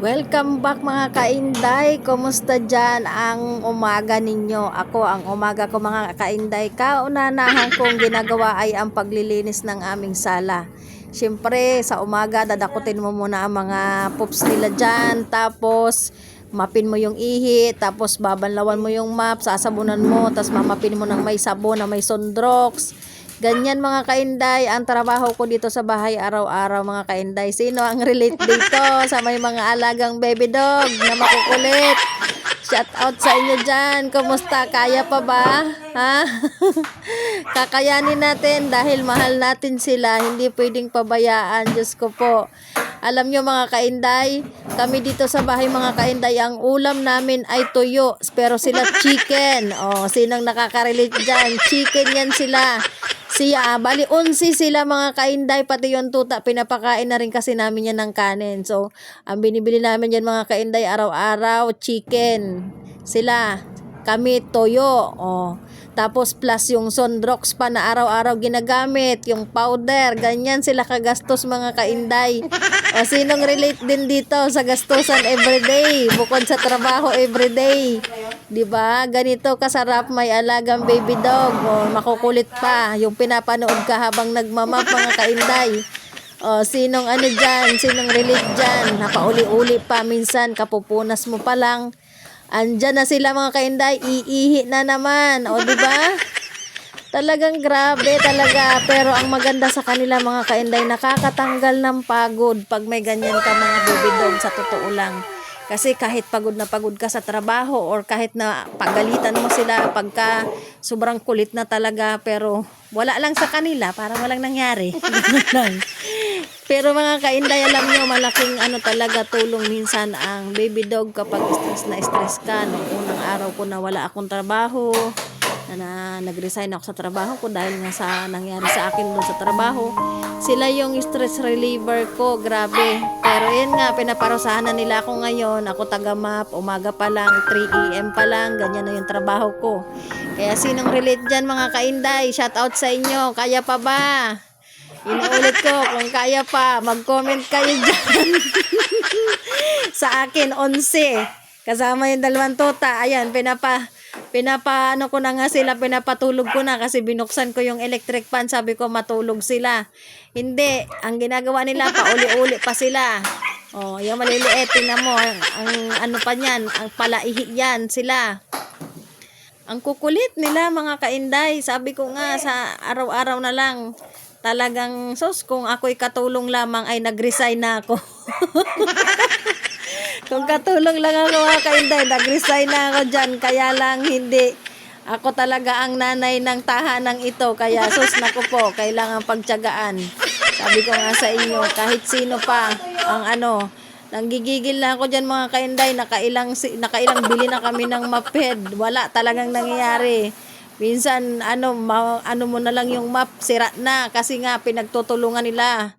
Welcome back mga kainday. Kumusta dyan ang umaga ninyo? Ako, ang umaga ko mga kainday, kaunanahan kong ginagawa ay ang paglilinis ng aming sala. Siyempre, sa umaga, dadakutin mo muna ang mga pups nila dyan. Tapos, mapin mo yung ihi. Tapos, babanlawan mo yung map. Sasabunan mo. Tapos, mamapin mo ng may sabon na may sundrox. Ganyan mga kainday, ang trabaho ko dito sa bahay araw-araw mga kainday. Sino ang relate dito sa may mga alagang baby dog na makukulit? Shout out sa inyo dyan. Kumusta? Kaya pa ba? Ha? Kakayanin natin dahil mahal natin sila. Hindi pwedeng pabayaan. Diyos ko po. Alam nyo mga kainday, kami dito sa bahay mga kainday, ang ulam namin ay tuyo. Pero sila chicken. O, sinong nakaka-relate dyan? Chicken yan sila. Siya, ah, bali 11 sila mga kainday, pati yung tuta, pinapakain na rin kasi namin yan ng kanin. So, ang binibili namin yan mga kainday, araw-araw, chicken. Sila, kami, toyo. Oh. Tapos plus yung Sondrox pa na araw-araw ginagamit, yung powder, ganyan sila kagastos mga kainday. O sinong relate din dito sa gastusan everyday, bukod sa trabaho everyday. 'Di ba? Ganito kasarap may alagang baby dog. O makukulit pa yung pinapanood ka habang nagmamap mga kainday. O sinong ano diyan, sinong relate diyan? Napauli-uli pa minsan kapupunas mo pa lang. Andyan na sila mga kainday, iihi na naman. O, di ba? Talagang grabe talaga. Pero ang maganda sa kanila mga kainday, nakakatanggal ng pagod pag may ganyan ka mga baby dog sa totoo lang. Kasi kahit pagod na pagod ka sa trabaho or kahit na pagalitan mo sila pagka sobrang kulit na talaga pero wala lang sa kanila para walang nangyari. pero mga kainday alam nyo malaking ano talaga tulong minsan ang baby dog kapag stress na stress ka. Nung unang araw ko na wala akong trabaho na, na nag-resign ako sa trabaho ko dahil nga sa nangyari sa akin doon sa trabaho. Sila yung stress reliever ko, grabe. Pero yun nga, pinaparusahan na nila ako ngayon. Ako taga-map, umaga pa lang, 3 a.m. pa lang, ganyan na yung trabaho ko. Kaya sinong relate dyan mga kainday, shout out sa inyo, kaya pa ba? Inuulit ko, kung kaya pa, mag-comment kayo dyan. sa akin, 11. Kasama yung dalawang tota. Ayan, pinapa pinapa ano ko na nga sila pinapatulog ko na kasi binuksan ko yung electric fan. Sabi ko matulog sila. Hindi ang ginagawa nila pauli-uli pa sila. Oh yung maliliit tingnan mo ang, ang ano pa niyan ang palaihi yan sila. Ang kukulit nila mga kainday. Sabi ko nga sa araw-araw na lang. Talagang sos kung ako'y katulong lamang ay nag-resign na ako kung katulong lang ako mga kainday, nag-resign na ako dyan. Kaya lang hindi. Ako talaga ang nanay ng tahanang ito. Kaya sus na ko po, kailangan pagtyagaan. Sabi ko nga sa inyo, kahit sino pa ang ano, nanggigigil na ako dyan mga kainday. Nakailang, nakailang bili na kami ng maped. Wala talagang nangyayari. Minsan, ano, ma, ano mo na lang yung map, sira na. Kasi nga, pinagtutulungan nila.